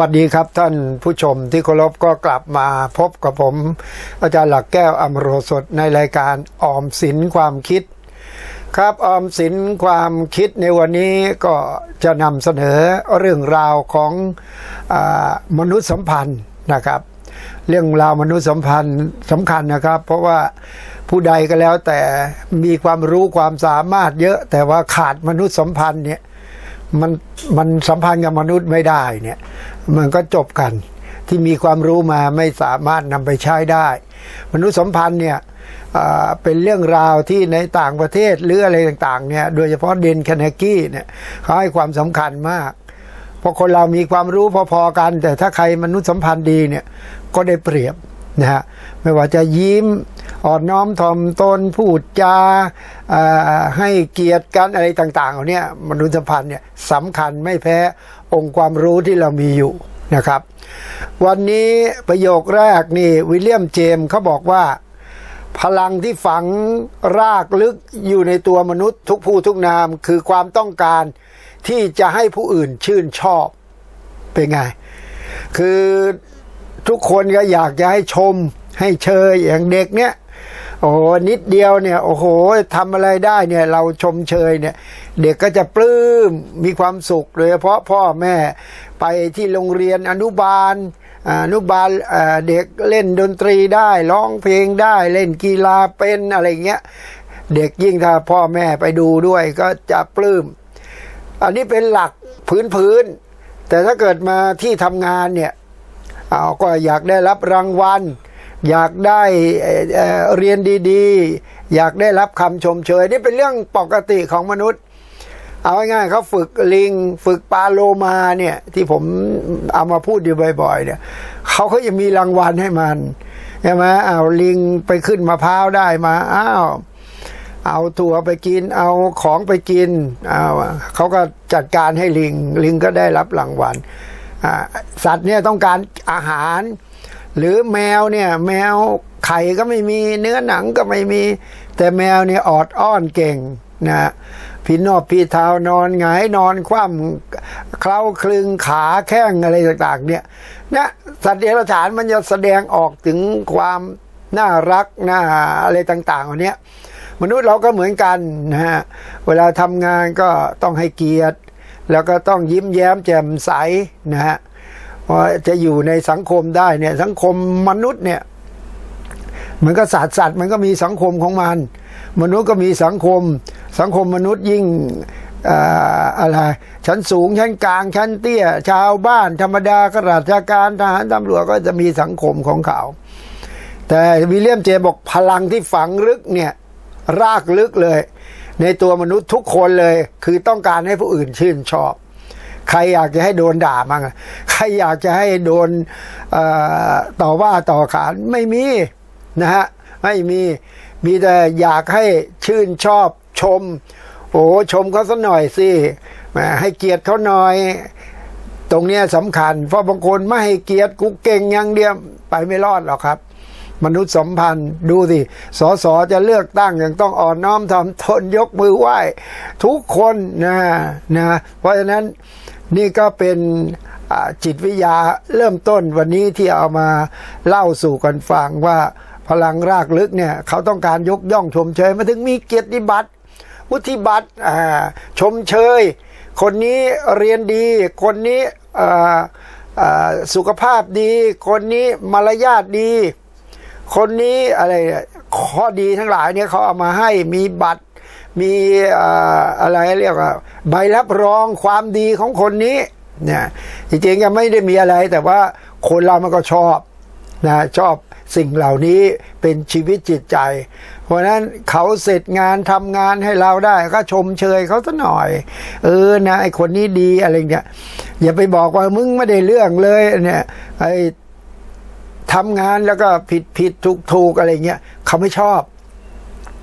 สวัสดีครับท่านผู้ชมที่เคารพก็กลับมาพบกับผม อาจารย์หลักแก้วอมโรสดในรายการออมสินความคิด ครับออมสินความคิดในวันนี้ก็จะนำเสนอเรื่องราวของอมนุษยสัมพันธ์นะครับ เรื่องราวมนุษยสัมพันธ์สำคัญนะครับ เพราะว่าผู้ใดก็แล้วแต่มีความรู้ความสามารถเยอะ แต่ว่าขาดมนุษยสัมพันธ์เนี่ยมันมันสัมพันธ์กับมนุษย์ไม่ได้เนี่ย มันก็จบกัน ที่มีความรู้มาไม่สามารถนำไปใช้ได้ มนุษยสัมพันธ์เนี่ยเป็นเรื่องราวที่ในต่างประเทศหรืออะไรต่างๆเนี่ยโดยเฉพาะเดนแคนกี้เนี่ยเขาให้ความสำคัญมากเพราะคนเรามีความรู้พอๆกัน แต่ถ้าใครมนุษยสัมพันธ์ดีเนี่ยก็ได้เปรียบนะฮะไม่ว่าจะยิ้ม อ่อนน้อมถ่อมตนพูดจาให้เกียรติกันอะไรต่างๆเหล่านี้มนุษยสัมพันธ์เนี่ยสำคัญไม่แพ้องค์ความรู้ที่เรามีอยู่นะครับ วันนี้ประโยคแรกนี่วิลเลียมเจมส์เขาบอกว่า พลังที่ฝังรากลึกอยู่ในตัวมนุษย์ทุกผู้ทุกนามคือความต้องการที่จะให้ผู้อื่นชื่นชอบเป็นไง คือทุกคนก็อยากจะให้ชม ให้เชยอย่างเด็กเนี่ยโอ้โหนิดเดียวเนี่ยโอ้โหทำอะไรได้เนี่ยเราชมเชยเนี่ย เด็กก็จะปลื้มมีความสุขโดยเฉพาะพ่อแม่ไปที่โรงเรียนอนุบาลอนุบาลเด็กเล่นดนตรีได้ร้องเพลงได้เล่นกีฬาเป็นอะไรเงี้ยเด็กยิ่งถ้าพ่อแม่ไปดูด้วยก็จะปลื้มอันนี้เป็นหลักพื้นพื้นๆแต่ถ้าเกิดมาที่ทำงานเนี่ยเอาก็อยากได้รับรางวัล อยากได้เรียนดีๆ อยากได้รับคำชมเชย นี่เป็นเรื่องปกติของมนุษย์ เอาง่ายๆเขาฝึกลิง ฝึกปลาโลมาเนี่ย ที่ผมเอามาพูดอยู่บ่อยๆ เนี่ยเขาเขาจะมีรางวัลให้มันใช่ไหมเอาลิงไปขึ้นมะพร้าวได้มาอ้าวเอาถั่วไปกิน เอาของไปกินเอาเขาก็จัดการให้ลิง ลิงก็ได้รับรางวัลสัตว์เนี่ยต้องการอาหาร หรือแมวเนี่ยแมวไข่ก็ไม่มีเนื้อหนังก็ไม่มี แต่แมวเนี่ยออดอ้อนเก่งนะพี่นอบพี่เท้านอนหงายนอนคว่ำเคล้าคลึงขาแข้งอะไรต่างๆ เนี่ยนะสัตว์เดรัจฉานมันจะแสดงออกถึงความน่ารักน่าอะไรต่างๆเหล่านี้ยมนุษย์เราก็เหมือนกันนะฮะเวลาทำงานก็ต้องให้เกียรติ แล้วก็ต้องยิ้มแย้มแจ่มใสนะฮะ พราะจะอยู่ในสังคมได้เนี่ย สังคมมนุษย์เนี่ยมันก็สัตว์สัตว์มันก็มีสังคมของมัน มนุษย์ก็มีสังคม สังคมมนุษย์ยิ่งเอ่ออะไรชั้นสูงชั้นกลางชั้นเตี้ย ชาวบ้านธรรมดาข้าราชการทหารตำรวจก็จะมีสังคมของเขา แต่วิลเลียมเจบอกพลังที่ฝังลึกเนี่ยรากลึกเลย ในตัวมนุษย์ทุกคนเลย คือต้องการให้ผู้อื่นชื่นชอบ ใครอยากจะให้โดนด่ามั่งใครอยากจะให้โดนต่อว่าต่อขานไม่มีนะฮะไม่มีมีแต่อยากให้ชื่นชอบชม โอ้ชมเขาสักหน่อยสิให้เกียรติเขาหน่อย ตรงเนี้ยสำคัญ เพราะบางคนไม่ให้เกียรติกูเก่งอย่างเดียวไปไม่รอดหรอกครับ มนุษย์สัมพันธ์ดูสิสสจะเลือกตั้งยังต้องอ่อนน้อมทำทนยกมือไหว้ ทุกคนนะนะเพราะฉะนั้น นี่ก็เป็นจิตวิทยาเริ่มต้นวันนี้ที่เอามาเล่าสู่กันฟังว่าพลังรากลึกเนี่ยเขาต้องการยกย่องชมเชยมาถึงมีเกียรติบัตรวุฒิบัตรชมเชย คนนี้เรียนดี คนนี้สุขภาพดี คนนี้มารยาทดี คนนี้อะไรข้อดีทั้งหลายเนี่ยเขาเอามาให้มีบัตร มีอะไรเรียกว่าใบรับรองความดีของคนนี้เนี่ยจริงๆก็ไม่ได้มีอะไร แต่ว่าคนเรามันก็ชอบนะชอบสิ่งเหล่านี้เป็นชีวิตจิตใจ เพราะฉะนั้นเขาเสร็จงานทำงานให้เราได้ ก็ชมเชยเขาสักหน่อย เออนะไอคนนี้ดีอะไรเงี้ยอย่าไปบอกว่ามึงไม่ได้เรื่องเลยเนี่ยไอทำงานแล้วก็ผิดผิดถูกถูกอะไรเงี้ยเขาไม่ชอบ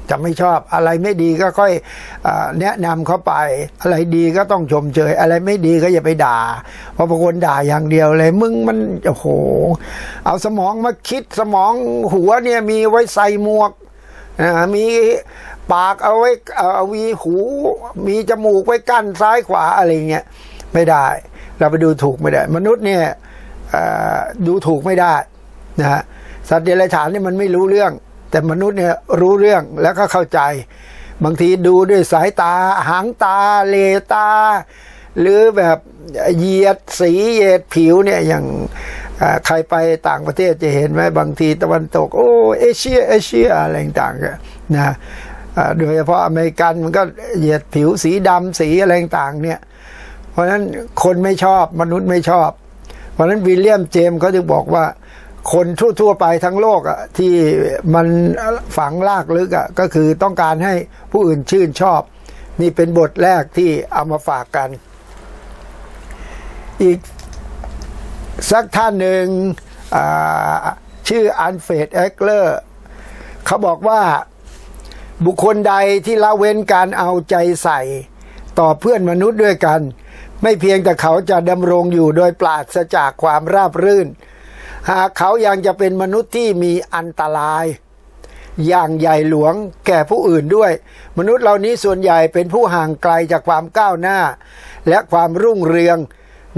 จะไม่ชอบอะไรไม่ดีก็ค่อยอแนะนำเขาไป อะไรดีก็ต้องชมเชยอะไรไม่ดีก็อย่าไปด่า เพราะบางคนด่าอย่างเดียวเลย มึงมันโอ้โห เอาสมองมาคิดสมองหัวเนี่ยมีไว้ใส่หมวกมีปากเอาไว้เอามีหู มีจมูกไว้กั้นซ้ายขวาอะไรเงี้ยไม่ได้ เราไปดูถูกไม่ได้ มนุษย์เนี่ยดูถูกไม่ได้นะฮะสัตว์เดรัจฉานนี่มันไม่รู้เรื่อง แต่มนุษย์เนี่ยรู้เรื่องแล้วก็เข้าใจ บางทีดูด้วยสายตา หางตา เลตา หรือแบบเหยียดสีเหยียดผิวเนี่ยอย่างใครไปต่างประเทศจะเห็นไหมบางทีตะวันตก โอ้เอเชียเอเชียอะไรต่างๆอะนะโดยเฉพาะอเมริกันมันก็เหยียดผิวสีดำสีอะไรต่างๆเนี่ย เพราะฉะนั้นคนไม่ชอบมนุษย์ไม่ชอบ เพราะฉะนั้นวิลเลียมเจมส์เขาจึงบอกว่า คนทั่วๆไปทั้งโลกอะที่มันฝังลากลึกอะก็คือต้องการให้ผู้อื่นชื่นชอบ นี่เป็นบทแรกที่เอามาฝากกัน อีกสักท่านหนึ่งชื่ออันเฟดเอ็กเลอร์เขาบอกว่าบุคคลใดที่ละเว้นการเอาใจใส่ ต่อเพื่อนมนุษย์ด้วยกัน ไม่เพียงแต่เขาจะดำรงอยู่โดยปราศจากความราบรื่น หากเขายังจะเป็นมนุษย์ที่มีอันตราย อย่างใหญ่หลวงแก่ผู้อื่นด้วย มนุษย์เหล่านี้ส่วนใหญ่เป็นผู้ห่างไกลจากความก้าวหน้า และความรุ่งเรือง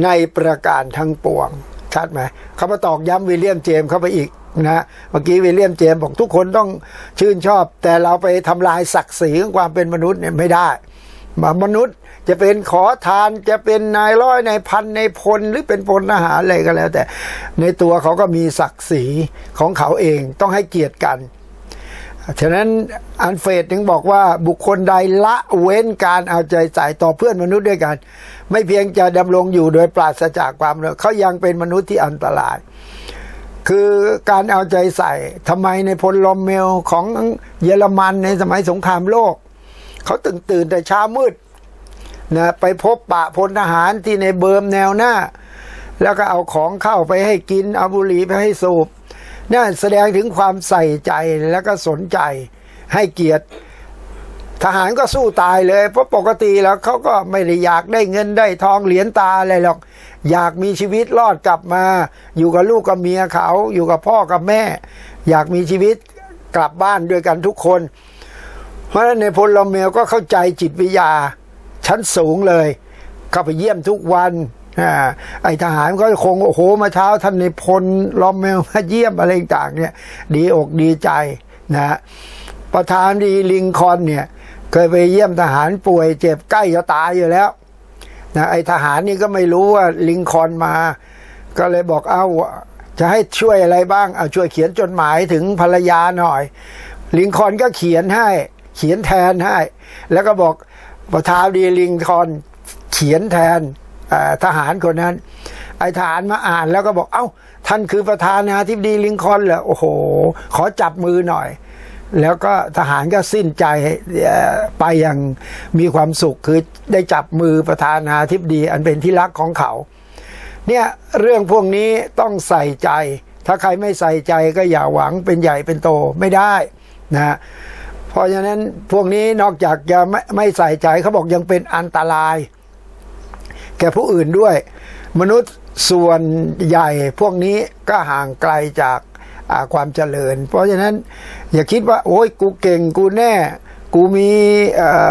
ในประการทั้งปวงชัดไหมเขามาตอกย้ำวิลเลียมเจมส์เข้าไปอีกนะเมื่อกี้วิลเลียมเจมส์บอกทุกคนต้องชื่นชอบ แต่เราไปทำลายศักดิ์ศรีของความเป็นมนุษย์เนี่ยไม่ได้มนุษย์ จะเป็นขอทานจะเป็นนายร้อยนายพันนายพลหรือเป็นพลทหารอะไรก็แล้ว แต่ ในตัวเขาก็มีศักดิ์ศรีของเขาเองต้องให้เกียรติกันฉะนั้นอันเฟดถึงบอกว่าบุคคลใดละเว้นการเอาใจใส่ต่อเพื่อนมนุษย์ด้วยกัน ไม่เพียงจะดำรงอยู่โดยปราศจากความเลเขายังเป็นมนุษย์ที่อันตราย คือการเอาใจใส่ทำไมในพลลมเมลของเยอรมันในสมัยสงครามโลก เขาตื่นตื่นแต่เช้ามืด นะไปพบปะพลทหารที่ในเบิร์มแนวหน้า แล้วก็เอาของเข้าไปให้กินเอาบุหรี่ไปให้สูบนั่นแสดงถึงความใส่ใจแล้วก็สนใจให้เกียรติ ทหารก็สู้ตายเลย เพราะปกติแล้วเขาก็ไม่ได้อยากได้เงินได้ทองเหรียญตาอะไรหรอก อยากมีชีวิตรอดกลับมา อยู่กับลูกกับเมียเขา อยู่กับพ่อกับแม่ อยากมีชีวิตกลับบ้านด้วยกันทุกคน เพราะฉะนั้นในพลลมเมลก็เข้าใจจิตวิทยา ชั้นสูงเลยเข้าไปเยี่ยมทุกวันอไอทหารก็คงโอ้โหมาเช้าท่านในพลลอมเมลมาเยี่ยมอะไรต่างเนี่ย ดีอกดีใจนะประธานดีลิงคอนเนี่ย เคยไปเยี่ยมทหารป่วย เจ็บใกล้จะตายอยู่แล้วนะไอทหารนี่ก็ไม่รู้ว่าลิงคอนมา ก็เลยบอกเอาจะให้ช่วยอะไรบ้างเอาช่วยเขียนจดหมายถึงภรรยาหน่อย ลิงคอนก็เขียนให้ เขียนแทนให้ แล้วก็บอก ประธานดีลิงคอนเขียนแทนทหารคนนั้น ไอทหารมาอ่านแล้วก็บอกเอ้า ท่านคือประธานาธิบดีลิงคอนเหรอโอ้โห ขอจับมือหน่อย แล้วก็ทหารก็สิ้นใจไปอย่างมีความสุขคือได้จับมือประธานาธิบดีอันเป็นที่รักของเขา เนี่ยเรื่องพวกนี้ต้องใส่ใจ ถ้าใครไม่ใส่ใจก็อย่าหวังเป็นใหญ่เป็นโตไม่ได้นะ ราะฉะนั้นพวกนี้นอกจากจะไม่ไม่ใส่ใจเขาบอกยังเป็นอันตราย แก่ผู้อื่นด้วย มนุษย์ส่วนใหญ่พวกนี้ก็ห่างไกลจากาความเจริญ เพราะฉะนั้นอย่าคิดว่า โอ้ยกูเก่งกูแน่ กูมี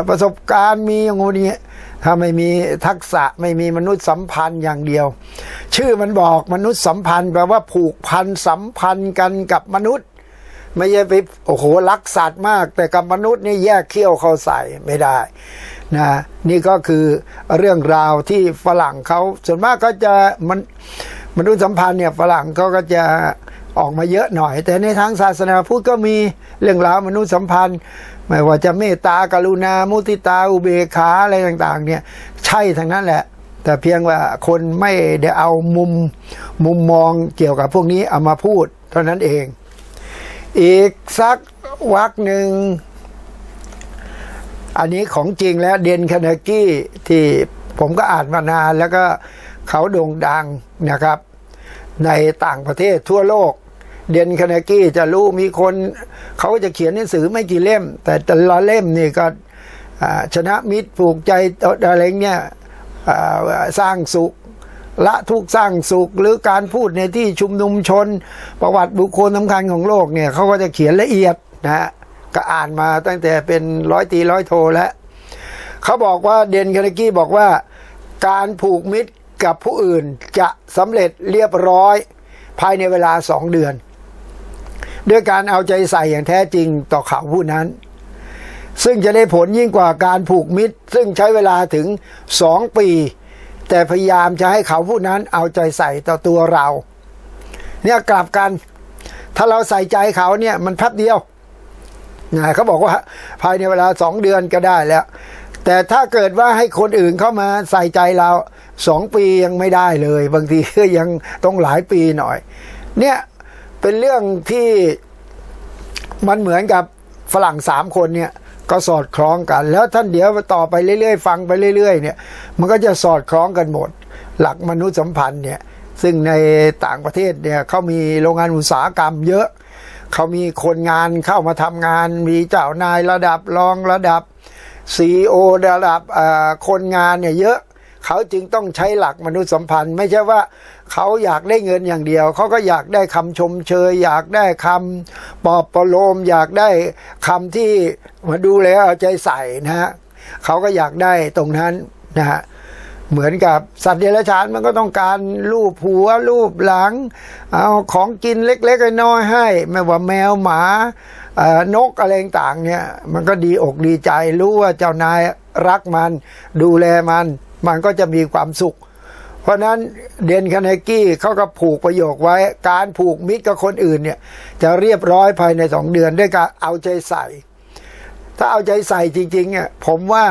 ประสบการณ์มีอย่างงี้ถ้าไม่มีทักษะไม่มีมนุษย์สัมพันธ์อย่างเดียว ชื่อมันบอกมนุษย์สัมพันธ์แปลว่าผูกพันสัมพันธ์กันกับมนุษย์ ไม่ใช่ไปโอ้โหรักสัตว์มาก แต่กับมนุษย์นี่แยกเขี้ยวเขาใส่ไม่ได้นะนี่ก็คือเรื่องราวที่ฝรั่งเขาส่วนมากก็จะมันมนุษย์สัมพันธ์เนี่ยฝรั่งเขาก็จะออกมาเยอะหน่อย แต่ในทางศาสนาพุทธก็มีเรื่องราวมนุษย์สัมพันธ์ไม่ว่าจะเมตตากรุณา มุติตาอุเบกขาอะไรต่างๆ เนี่ยใช่ทั้งนั้นแหละ แต่เพียงว่าคนไม่ได้เอามุมมุมมองเกี่ยวกับพวกนี้เอามาพูด เท่านั้นเอง อีกสักวักหนึ่ง อันนี้ของจริงแล้วเดนคานากี้ที่ผมก็อ่านมานานแล้วก็เขาโด่งดังนะครับ ในต่างประเทศทั่วโลก เดนคานากี้จะรู้มีคน เขาจะเขียนหนังสือไม่กี่เล่ม แต่แต่ละเล่มนี่ก็ชนะมิตรผูกใจอะไรเนี่ยสร้างสุข ละทุกสร้างสุขหรือการพูดในที่ชุมนุมชน ประวัติบุคคลสำคัญของโลกเนี่ยเขาก็จะเขียนละเอียดนะฮะก็อ่านมาตั้งแต่เป็นร้อยตีร้อยโทแล้วเขาบอกว่าเดนคาร์กี้บอกว่าการผูกมิตรกับผู้อื่นจะสำเร็จเรียบร้อย ภายในเวลาสองเดือน ด้วยการเอาใจใส่อย่างแท้จริงต่อเขาผู้นั้น ซึ่งจะได้ผลยิ่งกว่าการผูกมิตร ซึ่งใช้เวลาถึงสองปี แต่พยายามจะให้เขาผู้นั้นเอาใจใส่ต่อตัวเรา เนี่ยกลับกัน ถ้าเราใส่ใจเขาเนี่ยมันแป๊บเดียวนะเขาบอกว่าภายในเวลาสองเดือนก็ได้แล้ว แต่ถ้าเกิดว่าให้คนอื่นเข้ามาใส่ใจเราสองปียังไม่ได้เลย บางทีก็ยังต้องหลายปีหน่อย เนี่ยเป็นเรื่องที่มันเหมือนกับฝรั่งสามคนเนี่ย ก็สอดคล้องกัน แล้วท่านเดี๋ยวต่อไปเรื่อยๆ ฟังไปเรื่อย ๆ เนี่ย มันก็จะสอดคล้องกันหมด หลักมนุษยสัมพันธ์เนี่ยซึ่งในต่างประเทศเนี่ยเขามีโรงงานอุตสาหกรรมเยอะ เขามีคนงานเข้ามาทำงาน มีเจ้านายระดับรองระดับซีโอระดับอ่อคนงานเนี่ยเยอะ เขาจึงต้องใช้หลักมนุษยสัมพันธ์ ไม่ใช่ว่า เขาอยากได้เงินอย่างเดียว เขาก็อยากได้คำชมเชย อยากได้คำปลอบประโลม อยากได้คำที่มาดูแลเอาใจใส่นะฮะเขาก็อยากได้ตรงนั้นนะฮะเหมือนกับสัตว์เดรัจฉานมันก็ต้องการรูปหัวรูปหลัง เอาของกินเล็กๆน้อยๆให้ ไม่ว่าแมวหมานกอะไรต่างเนี่ย มันก็ดีอกดีใจรู้ว่าเจ้านายรักมัน ดูแลมัน มันก็จะมีความสุข เพราะนั้นเดนคาเนกี้เขาก็ผูกประโยคไว้ การผูกมิตรกับคนอื่นเนี่ย จะเรียบร้อยภายในสองเดือนด้วยการเอาใจใส่ ถ้าเอาใจใส่จริงๆเนี่ยผมว่า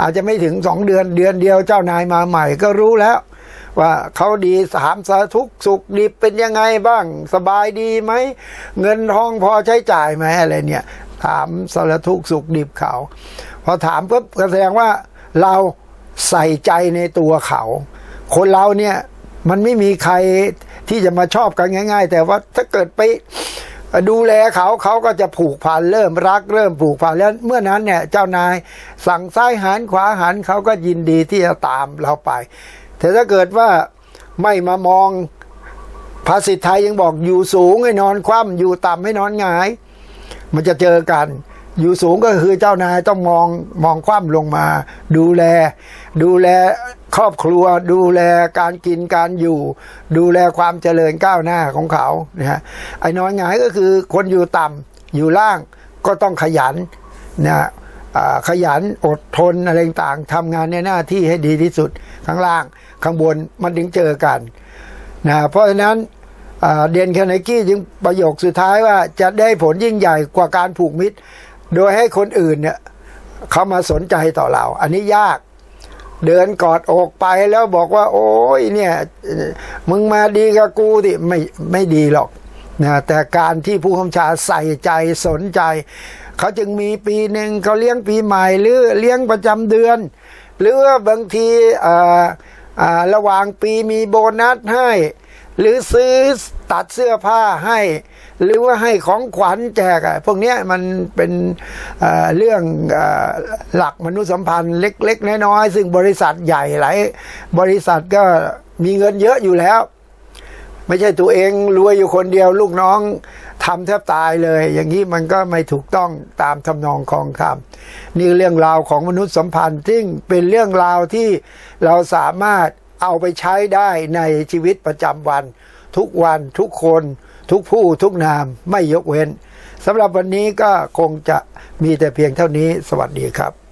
อาจจะไม่ถึงสองเดือนเดือนเดียวเจ้านายมาใหม่ก็รู้แล้ว ว่าเขาดีสามสาทุกสุขดีเป็นยังไงบ้าง สบายดีไหม เงินทองพอใช้จ่ายไหมอะไรเนี่ย ถามสารทุกสุขดิบเขา พอถามปุ๊บก็แสดงว่าเราใส่ใจในตัวเขา คนเราเนี่ยมันไม่มีใครที่จะมาชอบกันง่าย ๆ แต่ว่าถ้าเกิดไปดูแลเขาเขาก็จะผูกพันเริ่มรักเริ่มผูกพันแล้วเมื่อนั้นเนี่ยเจ้านายสั่งซ้ายหันขวาหันเขาก็ยินดีที่จะตามเราไป แต่ถ้าเกิดว่าไม่มามองภาษิตไทยยังบอกอยู่สูงให้นอนคว่ำอยู่ต่ำให้นอนหงาย มันจะเจอกัน อยู่สูงก็คือเจ้านายต้องมองมองคว่ำลงมา ดูแล ดูแลครอบครัว ดูแลการกินการอยู่ ดูแลความเจริญก้าวหน้าของเขานะฮะไอ้น้อนหงายก็คือคนอยู่ต่ำอยู่ล่างก็ต้องขยันนะอ่าขยันอดทนอะไรต่างทำงานในหน้าที่ให้ดีที่สุดข้างล่างข้างบนมันถึงเจอกันนะเพราะฉะนั้นเดนคเนกี้จึงประโยคสุดท้ายว่าจะได้ผลยิ่งใหญ่กว่าการผูกมิตร โดยให้คนอื่นเนี่ยเขามาสนใจต่อเรา อันนี้ยาก เดินกอดอกไปแล้วบอกว่า โอ้ยเนี่ย มึงมาดีกับกูดิไม่ไม่ดีหรอกนะแต่การที่ผู้กำชาใส่ใจสนใจ เขาจึงมีปีหนึ่งเขาเลี้ยงปีใหม่หรือเลี้ยงประจำเดือน หรือว่าบางทีอ่าอ่าระหว่างปีมีโบนัสให้ หรือซื้อตัดเสื้อผ้าให้ หรือว่าให้ของขวัญแจกอะพวกนี้มันเป็นเรื่องอหลักมนุษยสัมพันธ์เล็ก ๆ น้อยๆซึ่งบริษัทใหญ่หลายบริษัทก็มีเงินเยอะอยู่แล้ว ไม่ใช่ตัวเองรวยอยู่คนเดียวลูกน้องทำแทบตายเลย อย่างนี้มันก็ไม่ถูกต้องตามทำนองคองธรรมนี่เรื่องราวของมนุษยสัมพันธ์ซึ่งเป็นเรื่องราวที่เราสามารถเอาไปใช้ได้ในชีวิตประจำวันทุกวันทุกคน ทุกผู้ทุกนามไม่ยกเว้นสำหรับวันนี้ก็คงจะมีแต่เพียงเท่านี้สวัสดีครับ